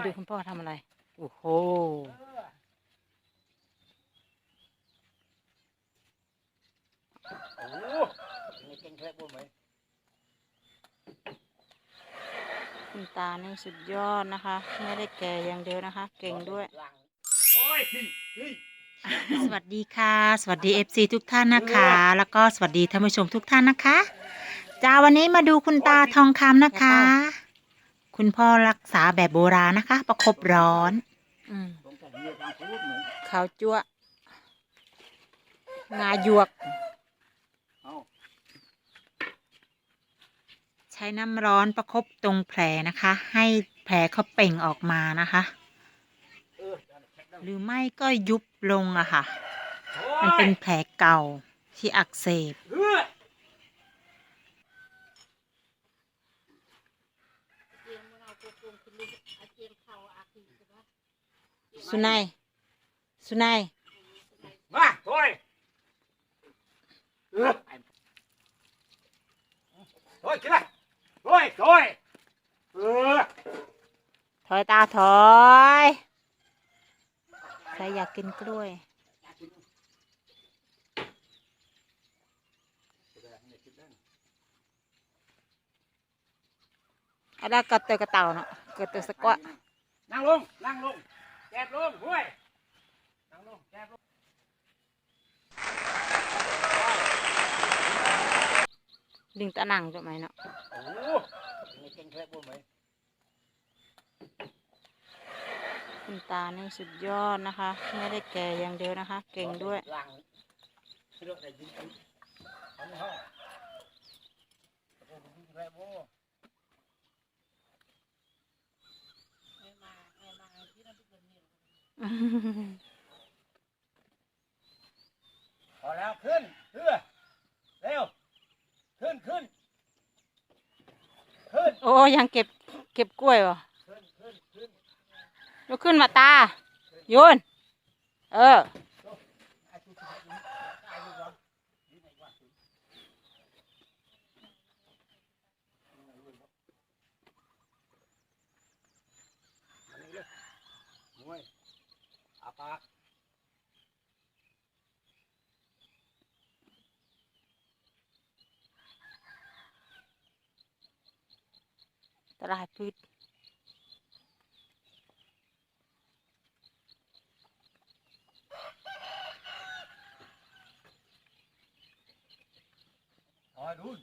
มาดูคุณพ่อทำอะไร โอ้โห โอ้โหนี่เก่งแค่บุ้มไหมคุณตานี่สุดยอดนะคะ ไม่ได้แก่อย่างเดียวนะคะ เก่งด้วย โอ้ยพี่พี่สวัสดีค่ะ สวัสดี FC ทุกท่านนะคะ แล้วก็สวัสดีท่านผู้ชมทุกท่านนะคะจ้าวันนี้มาดูคุณตาทองคำนะคะ คุณพ่อรักษาแบบโบราณนะคะ ประคบร้อนอืมผมแต่เมียทางพูดเหมือนขาวจั่วงาหยวกเอ้าใช้น้ำร้อนประคบตรงแผลนะคะ ให้แผลเขาเปล่งออกมานะคะเออแข็งหรือไม่ก็ยุบลงอะค่ะโอ้ยมันเป็นแผลเก่าที่อักเสบ เออ สุนัยสุนัยมาโอยเออโอ้ยขึ้นเลยโอ้ยโอ้ยเออถอยตาถอยใครอยากกินกล้วยอันนั้นก็เตยกระเต่าเนาะเกิดเตยสะกวะนั่งลง นั่งลง แกบลงห้วยนั่งลงแกบลงดึงตะหนังจะไหมเนาะโอ้โหนี่เก่งแค่บุ้มไหมคุณตานี่สุดยอดนะคะ ไม่ได้แก่อย่างเดียวนะคะ เก่งด้วยล้างเรื่องอะไรยิงกันอันนี้ห้องโอ้โหยิงแค่บุ้ พอแล้วขึ้นเพื่อเร็วขึ้นขึ้นขึ้นโอ้ยังเก็บเก็บกล้วยวะขึ้นขึ้นขึ้นลุกขึ้นมาตาโยนเออไอ้ทุกคนนี้ไอ้ทุกคนนี่ไหนวะอันนี้เลยมวยอาปาก ตลาดพืชถอยดูน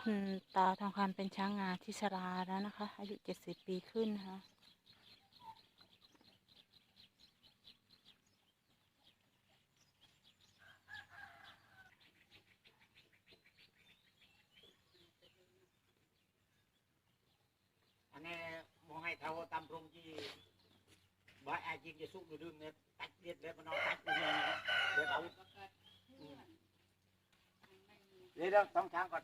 คุณตาทองคำเป็นช้างงาที่ชราแล้วนะคะ อายุเจ็ดสิบปีขึ้นนะคะ อันนี้มองให้เขาตามตรงที่ บ่ายไอ้จริงจะสู้ดูดึงเนี่ยตัดเด็ดเลยมันเอาตัดเลยนะเดี๋ยวเอาอืมเดี๋ยวเดี๋ยวต้องช้างก่อน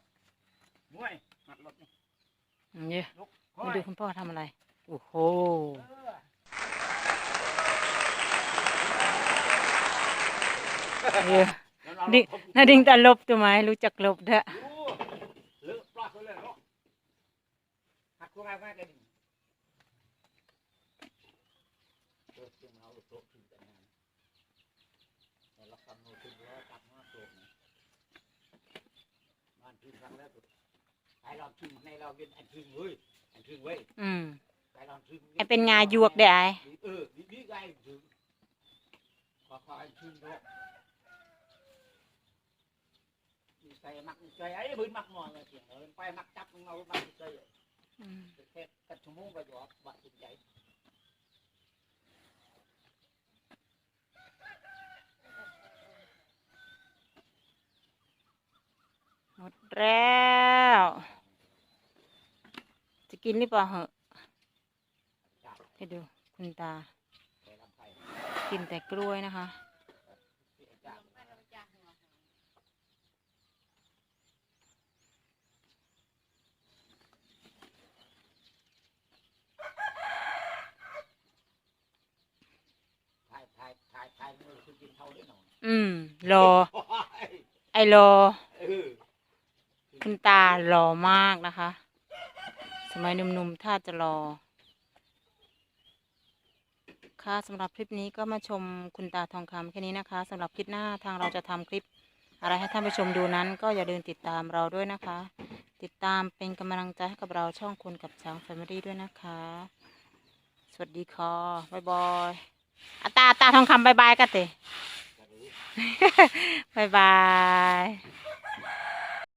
มวยหัดรถนี่นี่ลุกมาดูคุณพ่อทำอะไร โอ้โหเออเออแล้วเราดินาดิงตาลบตัวไหมรู้จักลบเด้อ ดูเลือกปลาเขาเลยเนาะหัก ตัวง่ายๆกันดิเชียงเราโต๊ะขึ้นแต่งานแต่เราคำนวณถึงร้อยตัดห้าตัวนะบ้านทิ้งครั้งแรกสุดไปลองทิ้งในเราเป็นอันทิ้งเว้ยอันทิ้งเว้ยอืมไปลองทิ้งไอเป็นงายวกเด้อไอเออดีดีไงถึงขอขออันทิ้งด้วยมีใส่มักใส่ไอ้พื้นมักนอนเลยเสียงเออไปมักจับมึงเอามักใส่ อืม แค่กัดชั่วโมงก็หยอกบาดจิตใจ หมดแล้ว จะกินหรือเปล่าเหอะจับให้ดูคุณตาไปลำไส้กินแต่กล้วยนะคะเสียจับถ่ายถ่ายถ่ายถ่ายมือคือกินเท่าได้หน่อยอืมรอโอ้ยไอรอเออ คุณตาหล่อมากนะคะ สมัยหนุ่มๆ ถ้าจะรอค่ะสำหรับคลิปนี้ก็มาชมคุณตาทองคำแค่นี้นะคะสำหรับคลิปหน้าทางเราจะทำคลิป อะไรให้ท่านผู้ชมดูนั้น ก็อย่าลืมติดตามเราด้วยนะคะ ติดตามเป็นกำลังใจให้กับเราช่องคุณกับช้างแฟมิลี่ด้วยนะคะ สวัสดีค่ะบ๊ายบายอาตาตาทองคำบายบายกันเตะบายบาย